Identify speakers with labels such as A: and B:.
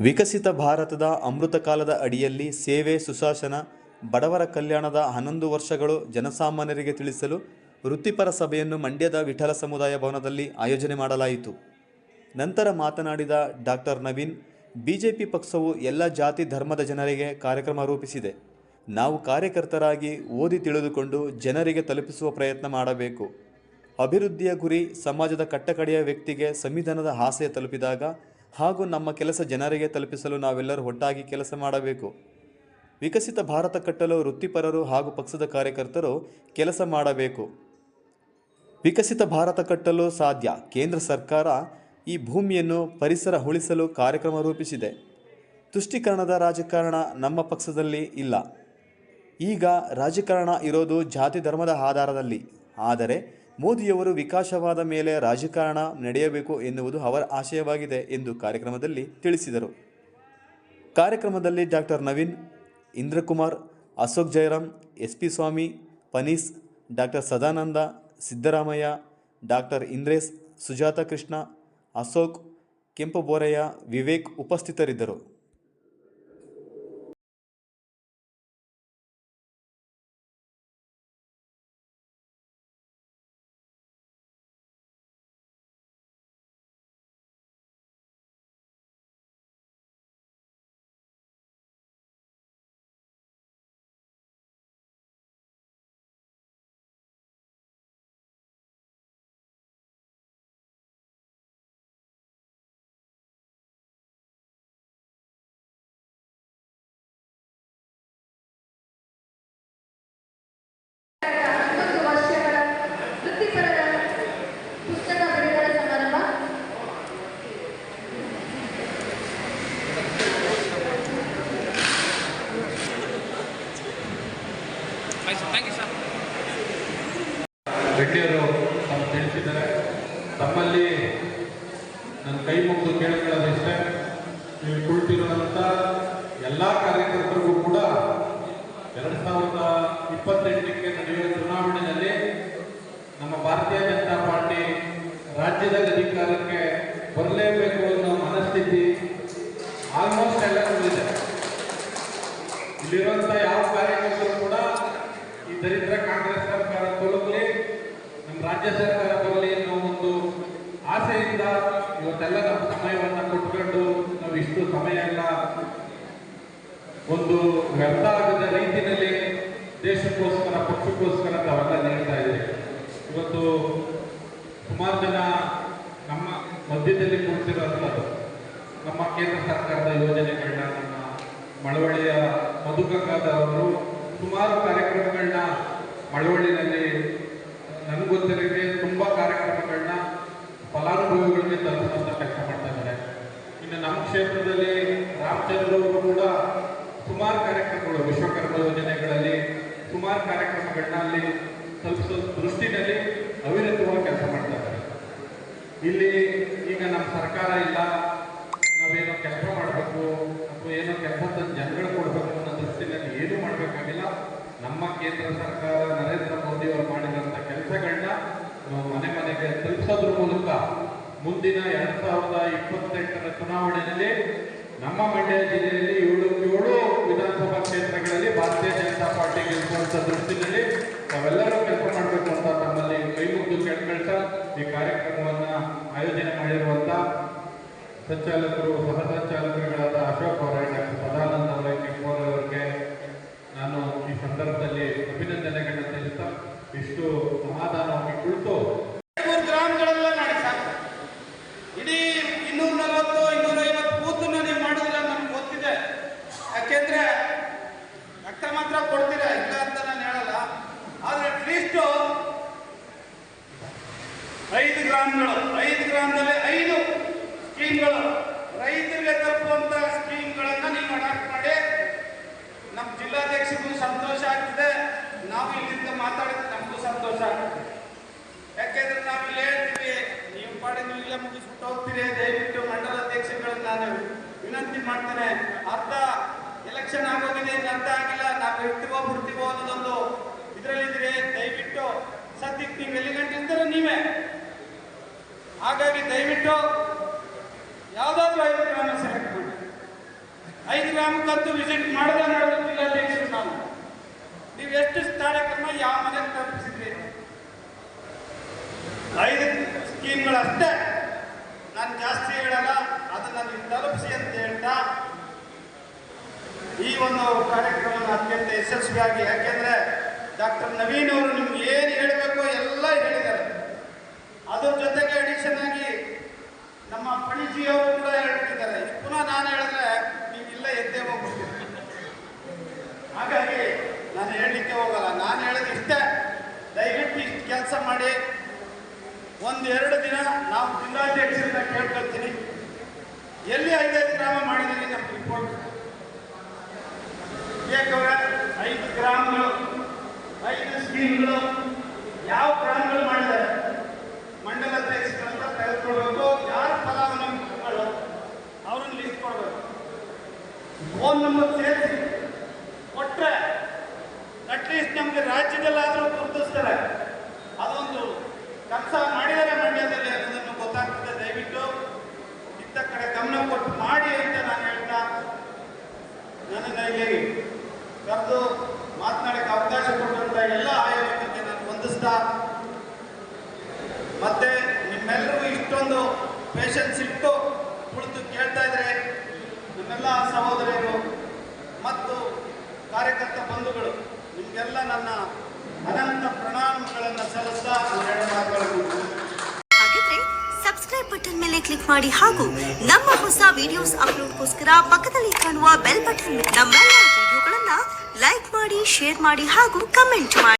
A: ವಿಕಸಿತ ಭಾರತದ ಅಮೃತ ಕಾಲದ ಅಡಿಯಲ್ಲಿ ಸೇವೆ, ಸುಶಾಸನ, ಬಡವರ ಕಲ್ಯಾಣದ ಹನ್ನೊಂದು ವರ್ಷಗಳು ಜನಸಾಮಾನ್ಯರಿಗೆ ತಿಳಿಸಲು ವೃತ್ತಿಪರ ಸಭೆಯನ್ನು ಮಂಡ್ಯದ ವಿಠಲ ಸಮುದಾಯ ಭವನದಲ್ಲಿ ಆಯೋಜನೆ ಮಾಡಲಾಯಿತು. ನಂತರ ಮಾತನಾಡಿದ ಡಾಕ್ಟರ್ ನವೀನ್, ಬಿಜೆಪಿ ಪಕ್ಷವು ಎಲ್ಲ ಜಾತಿ ಧರ್ಮದ ಜನರಿಗೆ ಕಾರ್ಯಕ್ರಮ ರೂಪಿಸಿದೆ. ನಾವು ಕಾರ್ಯಕರ್ತರಾಗಿ ಓದಿ ತಿಳಿದುಕೊಂಡು ಜನರಿಗೆ ತಲುಪಿಸುವ ಪ್ರಯತ್ನ ಮಾಡಬೇಕು. ಅಭಿವೃದ್ಧಿಯ ಗುರಿ ಸಮಾಜದ ಕಟ್ಟಕಡೆಯ ವ್ಯಕ್ತಿಗೆ ಸಂವಿಧಾನದ ಆಸೆ ತಲುಪಿದಾಗ ಹಾಗೂ ನಮ್ಮ ಕೆಲಸ ಜನರಿಗೆ ತಲುಪಿಸಲು ನಾವೆಲ್ಲರೂ ಒಟ್ಟಾಗಿ ಕೆಲಸ ಮಾಡಬೇಕು. ವಿಕಸಿತ ಭಾರತ ಕಟ್ಟಲು ವೃತ್ತಿಪರರು ಹಾಗೂ ಪಕ್ಷದ ಕಾರ್ಯಕರ್ತರು ಕೆಲಸ ಮಾಡಬೇಕು. ವಿಕಸಿತ ಭಾರತ ಕಟ್ಟಲು ಸಾಧ್ಯ. ಕೇಂದ್ರ ಸರ್ಕಾರ ಈ ಭೂಮಿಯನ್ನು ಪರಿಸರ ಉಳಿಸಲು ಕಾರ್ಯಕ್ರಮ ರೂಪಿಸಿದೆ. ತುಷ್ಟೀಕರಣದ ರಾಜಕಾರಣ ನಮ್ಮ ಪಕ್ಷದಲ್ಲಿ ಇಲ್ಲ. ಈಗ ರಾಜಕಾರಣ ಇರೋದು ಜಾತಿ ಧರ್ಮದ ಆಧಾರದಲ್ಲಿ. ಆದರೆ ಮೋದಿಯವರು ವಿಕಾಸವಾದ ಮೇಲೆ ರಾಜಕಾರಣ ನಡೆಯಬೇಕು ಎನ್ನುವುದು ಅವರ ಆಶಯವಾಗಿದೆ ಎಂದು ಕಾರ್ಯಕ್ರಮದಲ್ಲಿ ತಿಳಿಸಿದರು. ಕಾರ್ಯಕ್ರಮದಲ್ಲಿ doctor Naveen, Indrakumar, Ashok Jayaram S P Swamy, ಪನೀಸ್ doctor Sadananda, Siddaramaiah doctor Indresh, Sujatha Krishna, Ashok Kempu Boraiah Vivek ಉಪಸ್ಥಿತರಿದ್ದರು.
B: ಥ್ಯಾಂಕ್ ಯು ಸರ್
C: ಗಣ್ಯರು ತಾವು ತಿಳಿಸಿದ್ದಾರೆ. ತಮ್ಮಲ್ಲಿ ನನ್ನ ಕೈ ಮುಗಿದು ಕೇಳಿಕೊಳ್ಳೋದಿಷ್ಟೇ ನೀವು ಕುಳಿತಿರುವಂಥ ಎಲ್ಲ ಕಾರ್ಯಕರ್ತರಿಗೂ ಕೂಡ ಎರಡು ಸಾವಿರದ ಇಪ್ಪತ್ತೆಂಟಕ್ಕೆ ನಡೆಯುವ ಚುನಾವಣೆಯಲ್ಲಿ ನಮ್ಮ ಭಾರತೀಯ ಜನತಾ ಪಾರ್ಟಿ ರಾಜ್ಯದ ಅಧಿಕಾರಕ್ಕೆ ಬರಲೇಬೇಕು ಅನ್ನೋ ಮನಸ್ಥಿತಿ ಆಲ್ಮೋಸ್ಟ್ ಎಲ್ಲರಿಗೂ ಇದೆ. ಇಲ್ಲಿರುವಂಥ ಯಾವ ಕಾರ್ಯಕರ್ತರು ಕೂಡ ಈ ದರಿದ್ರ ಕಾಂಗ್ರೆಸ್ ಸರ್ಕಾರ ತೊಲಗಲಿ ನಮ್ಮ ರಾಜ್ಯ ಸರ್ಕಾರ ಬರಲಿ ಅನ್ನೋ ಒಂದು ಆಸೆಯಿಂದ ಇವತ್ತೆಲ್ಲ ನಮ್ಮ ಸಮಯವನ್ನು ಕೊಟ್ಕೊಂಡು ನಾವು ಇಷ್ಟು ಸಮಯ ಎಲ್ಲ ಒಂದು ವ್ಯರ್ಥ ಆಗದ ರೀತಿಯಲ್ಲಿ ದೇಶಕ್ಕೋಸ್ಕರ, ಪಕ್ಷಕ್ಕೋಸ್ಕರ ತಾವೆಲ್ಲ ನೀಡ್ತಾ ಇದೆ ಇವತ್ತು ಸುಮಾರು ಜನ ನಮ್ಮ ಮಧ್ಯದಲ್ಲಿ ಕುಳಿತಿರುವಂಥದ್ದು ನಮ್ಮ ಕೇಂದ್ರ ಸರ್ಕಾರದ ಯೋಜನೆಗಳನ್ನ ನಮ್ಮ ಮಳವಳ್ಳಿಯ ಮಧುಗಂಗಾಧರವರು ಸುಮಾರು ಕಾರ್ಯಕ್ರಮಗಳನ್ನ ಮಳವಳ್ಳಿನಲ್ಲಿ, ನನಗೆ ಗೊತ್ತಿರೋಕ್ಕೆ ತುಂಬ ಕಾರ್ಯಕ್ರಮಗಳನ್ನ ಫಲಾನುಭವಿಗಳಿಗೆ ತಲುಪಿಸುವಂಥ ಕೆಲಸ ಮಾಡ್ತಾ ಇದ್ದಾರೆ. ಇನ್ನು ನಮ್ಮ ಕ್ಷೇತ್ರದಲ್ಲಿ ರಾಮಚಂದ್ರ ಅವರು ಕೂಡ ಸುಮಾರು ಕಾರ್ಯಕ್ರಮಗಳು, ವಿಶ್ವಕರ್ಮ ಯೋಜನೆಗಳಲ್ಲಿ ಸುಮಾರು ಕಾರ್ಯಕ್ರಮಗಳನ್ನ ಅಲ್ಲಿ ತಲುಪಿಸೋ ದೃಷ್ಟಿನಲ್ಲಿ ಅವಿರತವಾಗಿ ಕೆಲಸ ಮಾಡ್ತಾ ಇದ್ದಾರೆ. ಇಲ್ಲಿ ಈಗ ನಮ್ಮ ಸರ್ಕಾರ ಇಲ್ಲ, ನಾವೇನೋ ಕೆಲಸ ಮಾಡಬೇಕು, ಅಥವಾ ಏನೋ ಕೆಲಸದ ಜನಗಳು ಕೊಡಬೇಕು ಏನೂ ಮಾಡಬೇಕಾಗಿಲ್ಲ. ನಮ್ಮ ಕೇಂದ್ರ ಸರ್ಕಾರ ನರೇಂದ್ರ ಮೋದಿ ಅವರು ಮಾಡಿದಂಥ ಕೆಲಸಗಳನ್ನ ನಾವು ಮನೆ ಮನೆಗೆ ತಲುಪಿಸೋದ್ರ ಮೂಲಕ ಮುಂದಿನ ಎರಡ್ ಸಾವಿರದ ಇಪ್ಪತ್ತೆಂಟರ ಚುನಾವಣೆಯಲ್ಲಿ ನಮ್ಮ ಮಂಡ್ಯ ಜಿಲ್ಲೆಯಲ್ಲಿ ಏಳು ಏಳು ವಿಧಾನಸಭಾ ಕ್ಷೇತ್ರಗಳಲ್ಲಿ ಭಾರತೀಯ ಜನತಾ ಪಾರ್ಟಿ ಗೆಲ್ಲುವಂಥ ದೃಷ್ಟಿನಲ್ಲಿ ನಾವೆಲ್ಲರೂ ಕೆಲಸ ಮಾಡಬೇಕು ಅಂತ ತಮ್ಮಲ್ಲಿ ಕೈ ಮುಗಿದು ಕೇಳ್ಕೊಳ್ತಾ ಈ ಕಾರ್ಯಕ್ರಮವನ್ನ ಆಯೋಜನೆ ಮಾಡಿರುವಂತ ಸಂಚಾಲಕರು, ಸಹ ಸಂಚಾಲಕರುಗಳಾದ ಅಶೋಕ್ ಅವರೇ ಡಾಕ್ಟರ್ ಸದಾನಂದ ಅವರೇ ಕೆಂಪೋರ್ ಅವರಿಗೆ ನಾನು ಈ ಸಂದರ್ಭದಲ್ಲಿ ಅಭಿನಂದನೆಗಳನ್ನ ತಿಳಿಸ್ತಾ ಇಷ್ಟು ಸಮಾಧಾನವಾಗಿ ಕುಳಿತು
B: ಮೂರು ಗ್ರಾಮಗಳೆಲ್ಲ ಮಾಡಿ ಸಾಕು ಇಡೀ ಇನ್ನೂರ ನಲವತ್ತು ಇನ್ನೂರೈವತ್ತು ಬೂತನ್ನ ನೀವು ಮಾಡಿದ್ರೆ ನಮ್ಗೆ ಗೊತ್ತಿದೆ ಯಾಕೆಂದ್ರೆ ರಕ್ತ ಮಾತ್ರ ಕೊಡ್ತೀರಾ ಇಲ್ಲ ಅಂತ ನಾನು ಹೇಳಲ್ಲ ಆದ್ರೆ ಅಟ್ಲೀಸ್ಟ್ ಐದು ಗ್ರಾಮಗಳು ಐದು ಗ್ರಾಮದಲ್ಲಿ ಐದು ಸ್ಕೀಮ್ಗಳು ರೈತರಿಗೆ ತಲುಪುವಂತ ಸ್ಕೀಮ್ಗಳನ್ನ ನೀವು ಅಡಾಪ್ಟ್ ಮಾಡಿ. ನಮ್ಮ ಜಿಲ್ಲಾಧ್ಯಕ್ಷರಿಗೂ ಸಂತೋಷ ಆಗ್ತಿದೆ. ನಾವು ಇಲ್ಲಿಂದ ಮಾತಾಡಿದ್ರೆ ನಮಗೂ ಸಂತೋಷ ಆಗ್ತದೆ. ಯಾಕೆಂದ್ರೆ ನಾವು ಇಲ್ಲಿ ಹೇಳ್ತೀವಿ, ನೀವು ಪಾಡಿ ನೀವು ಇಲ್ಲೇ ಮುಗಿಸ್ಬಿಟ್ಟು ಹೋಗ್ತೀರಿ, ದಯವಿಟ್ಟು ಮಂಡಲ ಅಧ್ಯಕ್ಷಗಳನ್ನ ನಾನು ವಿನಂತಿ ಮಾಡ್ತೇನೆ. ಅರ್ಧ ಎಲೆಕ್ಷನ್ ಇನ್ನು ಅರ್ಥ ಆಗಿಲ್ಲ. ನಾವು ಇರ್ತೀವೋ ಬಿಡ್ತೀವೋ ಅನ್ನೋದೊಂದು ಇದರಲ್ಲಿದ್ದೀರಿ. ದಯವಿಟ್ಟು ಸದ್ಯಕ್ಕೆ ನೀವು ಎಲ್ಲಿ ಗಂಟೆ ಇರ್ತೀರ ನೀವೇ? ಹಾಗಾಗಿ ದಯವಿಟ್ಟು ಯಾವುದಾದ್ರೂ ಐದು ಗ್ರಾಮ ಸೆಲೆಕ್ಟ್ ಮಾಡಿ. ಐದು ಗ್ರಾಮಕ್ಕಂತೂ ವಿಸಿಟ್ ಮಾಡದೆ ಮಾಡೋದು ಜಿಲ್ಲಾಧ್ಯಕ್ಷರು ನಾವು? ನೀವು ಎಷ್ಟು ಕಾರ್ಯಕ್ರಮ ಯಾವ ಮನೆಗೆ ತಲುಪಿಸಿದ್ರಿ? ಐದು ಸ್ಕೀಮ್ಗಳಷ್ಟೇ ನಾನು ಜಾಸ್ತಿ ಹೇಳಲ್ಲ ಅದನ್ನು ನೀವು ತಲುಪಿಸಿ ಅಂತ ಹೇಳ್ತಾ ಈ ಒಂದು ಕಾರ್ಯಕ್ರಮವನ್ನು ಅತ್ಯಂತ ಯಶಸ್ವಿಯಾಗಿ, ಯಾಕೆಂದ್ರೆ ಡಾಕ್ಟರ್ ನವೀನ್ ಅವರು ನಿಮ್ಗೆ ಏನು ಹೇಳಬೇಕು ಎಲ್ಲ ಹೇಳಿದ್ದಾರೆ. ಅದ್ರ ಜೊತೆಗೆ ಅಡಿಷನ್ ಪಣಿಜಿ ಅವರು ಕೂಡ ಹೇಳ್ಬಿಟ್ಟಿದ್ದಾರೆ ಪುನಃ ನಾನು ಹೇಳಿದ್ರೆ ನೀವು ಇಲ್ಲ ಎದ್ದೇ ಹೋಗ್ಬಿಡ್ತೀರಿ. ಹಾಗಾಗಿ ನಾನು ಹೇಳಲಿಕ್ಕೆ ಹೋಗಲ್ಲ. ನಾನು ಹೇಳೋದು ಇಷ್ಟೇ. ದಯವಿಟ್ಟು ಇಷ್ಟು ಕೆಲಸ ಮಾಡಿ. ಒಂದೆರಡು ದಿನ ನಾವು ಜಿಲ್ಲಾಧ್ಯಕ್ಷರಿಂದ ಕೇಳ್ಕೊಳ್ತೀನಿ. ಎಲ್ಲಿ ಐದೈದು ಗ್ರಾಮ ಮಾಡಿದ್ದೀರಿ ನಮ್ಮ ರಿಪೋರ್ಟ್ ಬೇಕವ್ರೆ? ಐದು ಗ್ರಾಮಗಳು. ಐದು ಸ್ಕೀಮ್ಗಳು. ಯಾವ ಗ್ರಾಮಗಳು ಮಾಡಿದ್ದಾರೆ? ಮಂಡಲ ಅಧ್ಯಕ್ಷರಂತ ತೆಗೆದುಕೊಳ್ಬೇಕು ಅವ್ರನ್ನ ಫೋನ್ ನಂಬರ್ ಸೇರಿಸಿ. ಕೊಟ್ಟರೆ ಅಟ್ಲೀಸ್ಟ್ ನಮಗೆ ರಾಜ್ಯದಲ್ಲಾದರೂ ಗುರುತಿಸ್ತಾರೆ. ಅದೊಂದು ಕೆಲಸ ಮಾಡಿದರೆ ಮಂಡ್ಯದಲ್ಲಿ ಅನ್ನೋದನ್ನು ಗೊತ್ತಾಗ್ತದೆ. ದಯವಿಟ್ಟು ಇತ್ತ ಕಡೆ ಗಮನ ಕೊಟ್ಟು ಮಾಡಿ ಅಂತ ನಾನು ಹೇಳ್ತಾ ನನ್ನನ್ನು ಇಲ್ಲಿ ಕರೆದು ಮಾತನಾಡಕ್ಕೆ ಅವಕಾಶ ಕೊಟ್ಟಂತ ಎಲ್ಲ ಆಯೋಗಕ್ಕೆ ನಾನು ವಂದಿಸ್ತಾ ಮತ್ತೆ ನಿಮ್ಮೆಲ್ಲರಿಗೂ ಇಷ್ಟೊಂದು ಪೇಷನ್ಸ್ ಇಟ್ಟು ನಮ್ಮೆಲ್ಲ ಸಹೋದರಿಯರು ಮತ್ತು ಕಾರ್ಯಕರ್ತ ಬಂಧುಗಳು, ನಿಮಗೆಲ್ಲ ನನ್ನ ಅನಂತ ಪ್ರಣಾಮಗಳನ್ನು ಸಲ್ಲಿಸ್ತಾ
D: ಹಾಗಿದ್ರೆ ಸಬ್ಸ್ಕ್ರೈಬ್ ಬಟನ್ ಮೇಲೆ ಕ್ಲಿಕ್ ಮಾಡಿ ಹಾಗೂ ನಮ್ಮ ಹೊಸ ವಿಡಿಯೋಸ್ ಅಪ್ಲೋಡ್ಗೋಸ್ಕರ ಪಕ್ಕದಲ್ಲಿ ಕಾಣುವ ಬೆಲ್ ಬಟನ್ ನಮ್ಮೆಲ್ಲ ವಿಡಿಯೋಗಳನ್ನ ಲೈಕ್ ಮಾಡಿ ಶೇರ್ ಮಾಡಿ ಹಾಗೂ ಕಮೆಂಟ್ ಮಾಡಿ.